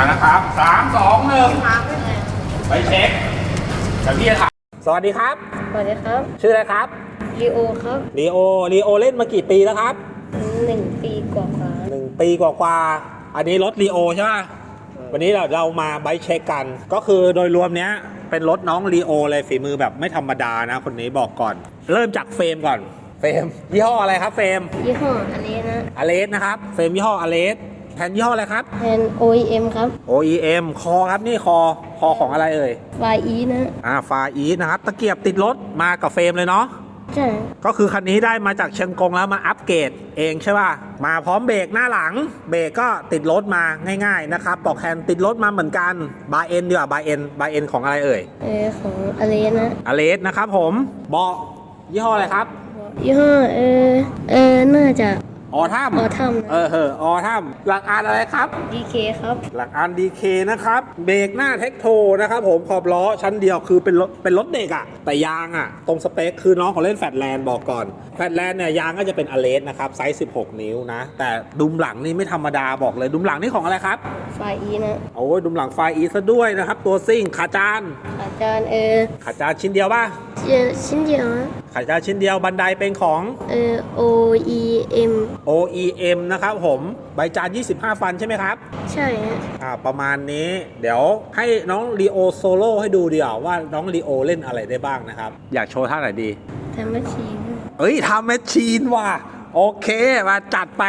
านะครับสามสองหนึ่งไปเช็คแต่พี่จะถามสวัสดีครับ สวัสดีครับ ชื่ออะไรครับลีโอครับลีโอลีโอเล่นมากี่ปีแล้วครับหนึ่งปีกว่าหนึ่งปีกว่าๆอันนี้รถลีโอใช่ไหมวันนี้เราเรามาไบค์เช็คกัน ก็คือโดยรวมเนี้ยเป็นรถน้องลีโอเลยฝีมือแบบไม่ธรรมดานะ คนนี้บอกก่อน เริ่มจากเฟรมก่อน เฟรมยี่ห้ออะไรครับเฟรมๆยี่ห้ออันนี้นะอเลสนะครับ เฟรมยี่ห้ออเลส แผ่นยี่ห้ออะไรครับ แทน OEM ครับ OEM คอครับนี่คอคอของอะไรเอ่ย YE นะ อ่าฟาอีนะครับ ตะเกียบติดรถมากับเฟรมเลยเนาะ ใช่ ก็คือคันนี้ได้มาจากเชียงกงแล้วมาอัปเกรดเองใช่ป่ะ มาพร้อมเบรกหน้าหลัง เบรกก็ติดรถมาง่ายๆนะครับปลอกแฮนด์ติดรถมาเหมือนกัน บาเอ็นดีกว่าบาเอ็นบาเอ็นของอะไรเอ่ย เออของอะไรนะ อเลสนะครับผม เบาะยี่ห้ออะไรครับ ยี่ห้อเออ เออ น่าจะ ออทัม Autumn เออเหอะออทัมหลักอานอะไรครับ DK ครับ หลักอันดีเคนะครับเบรกหน้าเทคโทนะครับผมขอบล้อชั้นเดียวคือเป็นรถเป็นรถเด็กอะแต่ยางอะตรงสเปคคือน้องเขาเล่นแฟตแลนด์บอกก่อนแฟตแลนด์เนี่ยยางก็จะเป็นอเลสนะครับไซส์ 16 นิ้วนะ แต่ดุมหลังนี่ไม่ธรรมดาบอกเลยดุมหลังนี่ของอะไรครับ YE นะโอ้ยดุมหลังไฟอีซะด้วยนะครับ ตัวซิ่งขาจานอาจารย์เออขาจานชิ้นเดียวป่ะ เจอชิ้นเดียวนะขาจานชิ้นเดียวบันไดเป็นของ เออ OEM OEM นะครับผมใบจาน 25 ฟันใช่ไหมครับ ใช่ฮะอ่าประมาณนี้เดี๋ยวให้น้องลีโอโซโล่ให้ดูเดี๋ยวาว่าน้องลีโอเล่นอะไรได้บ้างนะครับ อยากโชว์ท่าไหนดี ทำแมชชีน เอ้ยทำแมชชีนว่ะ โอเค มาจัดไป